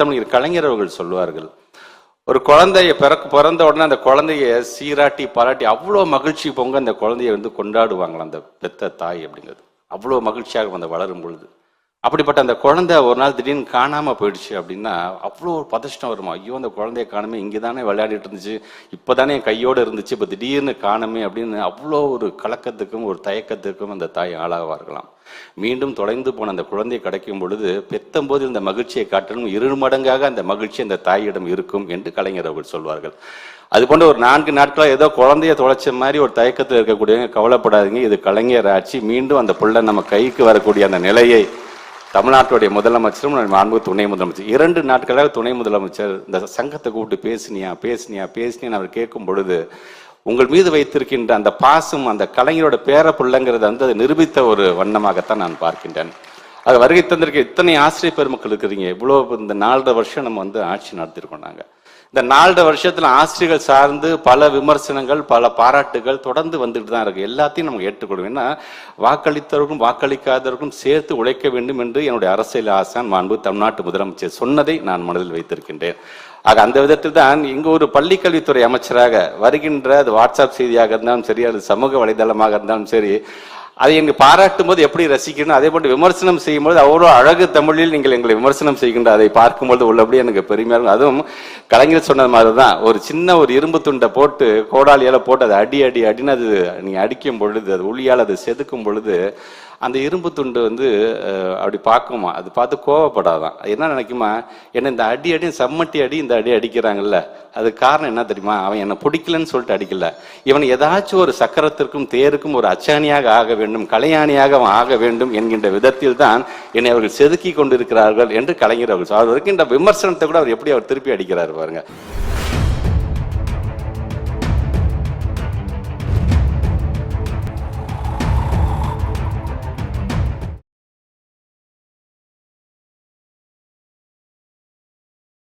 தமிழ் கலைஞர் அவர்கள் சொல்லுவார்கள் ஒரு குழந்தைய பிறக்க பிறந்த உடனே அந்த குழந்தைய சீராட்டி பாராட்டி அவ்வளோ மகிழ்ச்சி பொங்க அந்த குழந்தைய வந்து கொண்டாடுவாங்களாம் அந்த பெத்த தாய் அப்படிங்கிறது. அவ்வளோ மகிழ்ச்சியாக அந்த வளரும் பொழுது. அப்படிப்பட்ட அந்த குழந்தை ஒரு நாள் திடீர்னு காணாமல் போயிடுச்சு அப்படின்னா அவ்வளோ ஒரு பதஷ்டம் வருமா? ஐயோ அந்த குழந்தைய காணுமே இங்கே தானே விளையாடிட்டு இருந்துச்சு இப்போ தானே என் கையோடு இருந்துச்சு இப்போ திடீர்னு காணுமே அப்படின்னு அவ்வளோ ஒரு கலக்கத்துக்கும் ஒரு தயக்கத்துக்கும் அந்த தாய் ஆளாவார்களாம். மீண்டும் தொலைந்து போன அந்த குழந்தை கிடைக்கும் பொழுது பெத்தம்போது இந்த மகிழ்ச்சியை காட்டணும் இரு மடங்காக அந்த மகிழ்ச்சி அந்த தாயிடம் இருக்கும் என்று கலைஞர் அவர்கள் சொல்வார்கள். அது போன்ற ஒரு நான்கு நாட்களாக ஏதோ குழந்தைய தொலைச்ச மாதிரி ஒரு தயக்கத்தில் இருக்கக்கூடியவங்க கவலைப்படாதீங்க இது கலைஞர் ஆட்சி. மீண்டும் அந்த பிள்ளை நம்ம கைக்கு வரக்கூடிய அந்த நிலையை தமிழ்நாட்டுடைய முதலமைச்சரும் மாண்பு துணை முதலமைச்சர். இரண்டு நாட்களாக துணை முதலமைச்சர் இந்த சங்கத்தை கூப்பிட்டு பேசினியா பேசினியா பேசினியா அவர் கேட்கும் பொழுது உங்கள் மீது வைத்திருக்கின்ற அந்த பாசம் அந்த கலைஞரோட பேர பிள்ளைங்கிறத வந்து அதை நிரூபித்த ஒரு வண்ணமாகத்தான் நான் பார்க்கின்றேன். அது வருகை தந்திருக்க இத்தனை ஆசிரியர் பெருமக்கள் இருக்கிறீங்க. இவ்வளோ இந்த நாலரை வருஷம் நம்ம வந்து ஆட்சி நடத்திருக்கோம் நாங்கள் இந்த நாலரை வருஷத்தில் ஆசிரியர்கள் சார்ந்து பல விமர்சனங்கள் பல பாராட்டுகள் தொடர்ந்து வந்துட்டு தான் இருக்கு. எல்லாத்தையும் நம்ம ஏற்றுக்கொள்ளும் ஏன்னா வாக்களித்தவர்களும் வாக்களிக்காதவர்களும் சேர்த்து உழைக்க வேண்டும் என்று என்னுடைய அரசியல் ஆசான் மாண்பு தமிழ்நாட்டு முதலமைச்சர் சொன்னதை நான் மனதில் வைத்திருக்கின்றேன். ஆக அந்த விதத்தில் தான் இங்கு ஒரு பள்ளிக்கல்வித்துறை அமைச்சராக வருகின்ற அது வாட்ஸ்அப் செய்தியாக இருந்தாலும் சரி அது சமூக வலைதளமாக இருந்தாலும் சரி அதை எங்க பாராட்டும் போது எப்படி ரசிக்கணும் அதே போன்று விமர்சனம் செய்யும்போது அவ்வளோ அழகு தமிழில் நீங்கள் எங்களை விமர்சனம் செய்கின்ற அதை பார்க்கும்போது உள்ளபடி எனக்கு பெருமையாக இருக்கும். அதுவும் கலைஞர் சொன்னது மாதிரி தான் ஒரு சின்ன ஒரு இரும்பு துண்டை போட்டு கோடாலியால போட்டு அதை அடி அடி அடின்னு அது நீங்கள் அடிக்கும் பொழுது அது ஒளியால் அதை செதுக்கும் பொழுது அந்த இரும்பு துண்டு வந்து அப்படி பார்க்குமா? அது பார்த்து கோவப்படாதான். அது என்ன நினைக்குமா? என்ன இந்த அடி அடி சம்மட்டி அடி இந்த அடி அடிக்கிறாங்கல்ல. அது காரணம் என்ன தெரியுமா? அவன் என்னை பிடிக்கலன்னு சொல்லிட்டு அடிக்கல. இவன் ஏதாச்சும் ஒரு சக்கரத்திற்கும் தேருக்கும் ஒரு அச்சாணியாக ஆக வேண்டும் கலையாணியாக அவன் ஆக வேண்டும் என்கின்ற விதத்தில் தான் என்னை அவர்கள் செதுக்கி கொண்டிருக்கிறார்கள் என்று கலைஞர் அவர்கள் அவர் இருக்கின்ற விமர்சனத்தை கூட அவர் எப்படி அவர் திருப்பி அடிக்கிறார் பாருங்க.